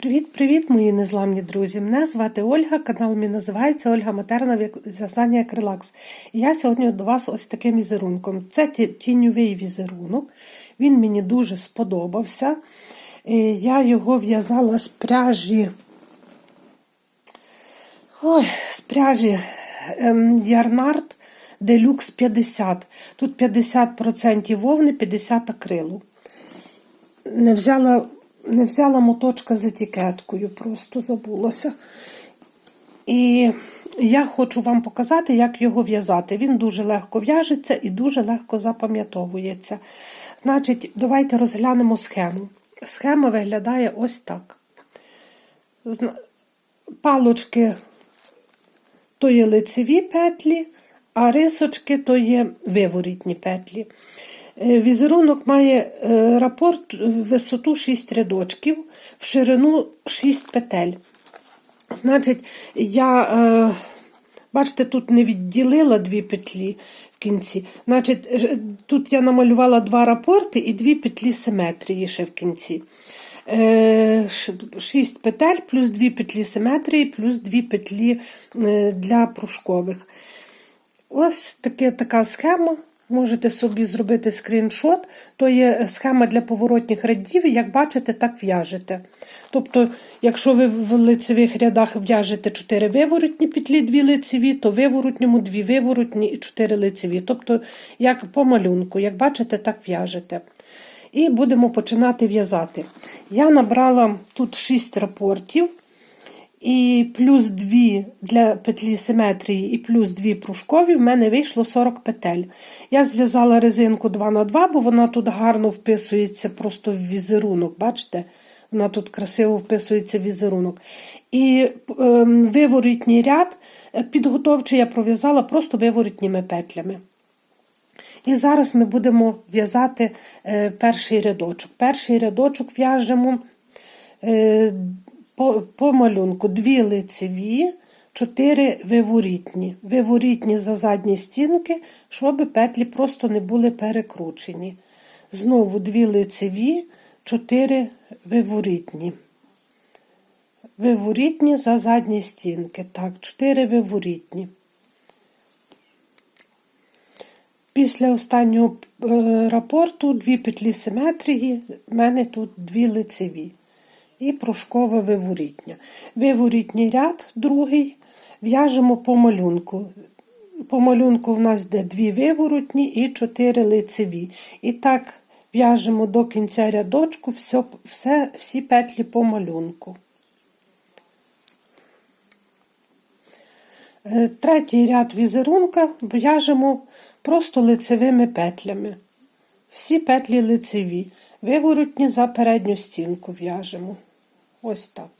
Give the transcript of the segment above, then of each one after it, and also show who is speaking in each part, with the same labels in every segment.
Speaker 1: Привіт-привіт, мої незламні друзі! Мене звати Ольга, канал мій називається Ольга Матерна в'язання як релакс. І я сьогодні до вас ось таким візерунком. Це тіньовий візерунок, він мені дуже сподобався. Я його в'язала з пряжі. Ой, з пряжі ем, Ярнард Deluxe 50. Тут 50% вовни, 50 акрилу не взяла, не взяла моточка з етикеткою, просто забулася. І я хочу вам показати, як його в'язати. Він дуже легко в'яжеться і дуже легко запам'ятовується. Значить, давайте розглянемо схему. Схема виглядає ось так. Палочки то є лицеві петлі, а рисочки то є виворітні петлі. Е, Візерунок має е, рапорт в висоту 6 рядочків, в ширину 6 петель. Значить, я, е, бачите, тут не відділила дві петлі в кінці. Значить, тут я намалювала два рапорти і дві петлі симетрії ще в кінці. Е, ш- Шість петель, плюс дві петлі симетрії, плюс дві петлі е, для пружкових. Ось таке, така схема. Можете собі зробити скріншот. То є схема для поворотних рядів. Як бачите, так в'яжете. Тобто, якщо ви в лицевих рядах в'яжете 4 виворотні петлі, 2 лицеві, то виворотньому 2 виворотні і 4 лицеві. Тобто, як по малюнку, як бачите, так в'яжете. І будемо починати в'язати. Я набрала тут 6 рапортів. І плюс 2 для петлі симетрії, і плюс 2 пружкові, в мене вийшло 40 петель. Я зв'язала резинку 2 на 2 бо вона тут гарно вписується просто в візерунок. Бачите? Вона тут красиво вписується в візерунок. І ем, виворітній ряд е, підготовчий я пров'язала просто виворітніми петлями. І зараз ми будемо в'язати е, перший рядочок. Перший рядочок в'яжемо е, по, по малюнку дві лицеві, чотири виворітні. Виворітні за задні стінки, щоб петлі просто не були перекручені. Знову дві лицеві, чотири виворітні. Виворітні за задні стінки. Так, чотири виворітні. Після останнього е, рапорту дві петлі симетрії, в мене тут дві лицеві і пружкове виворітня. Виворітній ряд другий в'яжемо по малюнку. По малюнку в нас йде дві виворотні і чотири лицеві. І так в'яжемо до кінця рядочку все, все, всі петлі по малюнку. Е, Третій ряд візерунка в'яжемо просто лицевими петлями. Всі петлі лицеві. Виворотні за передню стінку в'яжемо. Ось так.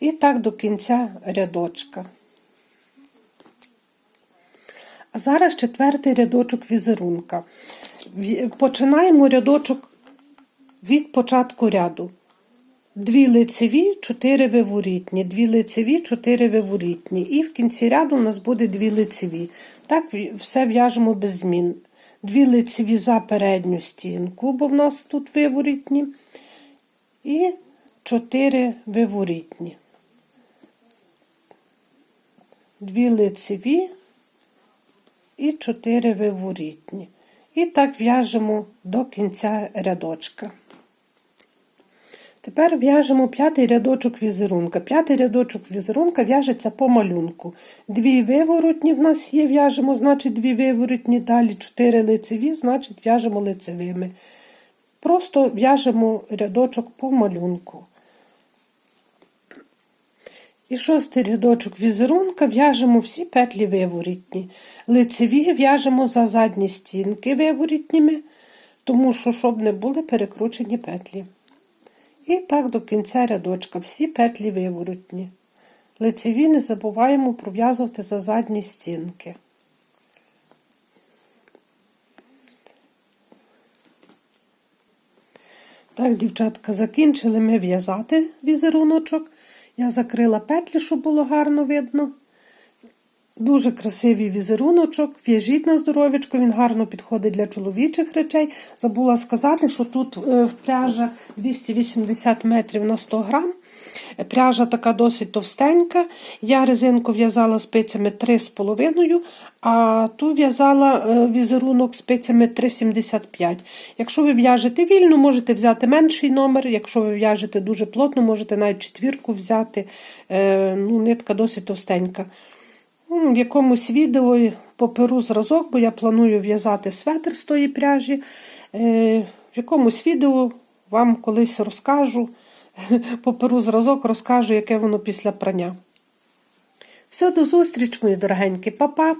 Speaker 1: І так до кінця рядочка. А зараз четвертий рядочок візерунка. Починаємо рядочок від початку ряду. Дві лицеві, чотири виворітні, дві лицеві, чотири виворітні. І в кінці ряду у нас буде дві лицеві. Так все в'яжемо без змін. Дві лицеві за передню стінку, бо в нас тут виворітні. І чотири виворітні. Дві лицеві і чотири виворітні. І так в'яжемо до кінця рядочка. Тепер в'яжемо п'ятий рядочок візерунка. П'ятий рядочок візерунка в'яжеться по малюнку. Дві виворотні в нас є, в'яжемо, значить, дві виворотні, далі чотири лицеві, значить, в'яжемо лицевими. Просто в'яжемо рядочок по малюнку. І шостий рядочок візерунка в'яжемо всі петлі виворітні. Лицеві в'яжемо за задні стінки виворітніми, тому що, щоб не були перекручені петлі. І так до кінця рядочка всі петлі виворотні. Лицеві не забуваємо пров'язувати за задні стінки. Так, дівчатка, закінчили ми в'язати візеруночок. Я закрила петлі, щоб було гарно видно. Дуже красивий візеруночок, в'яжіть на здоров'ячко, він гарно підходить для чоловічих речей. Забула сказати, що тут е, в пряжа 280 метрів на 100 грам. Пряжа така досить товстенька. Я резинку в'язала спицями 3,5, а ту в'язала е, візерунок спицями 3,75. Якщо ви в'яжете вільно, можете взяти менший номер. Якщо ви в'яжете дуже плотно, можете навіть четвірку взяти. Е, Ну, Нитка досить товстенька. В якомусь відео поперу зразок, бо я планую в'язати светр з тої пряжі. Е, В якомусь відео вам колись розкажу, поперу зразок розкажу, яке воно після прання. Все, до зустрічі, мої дорогенькі, Па-па!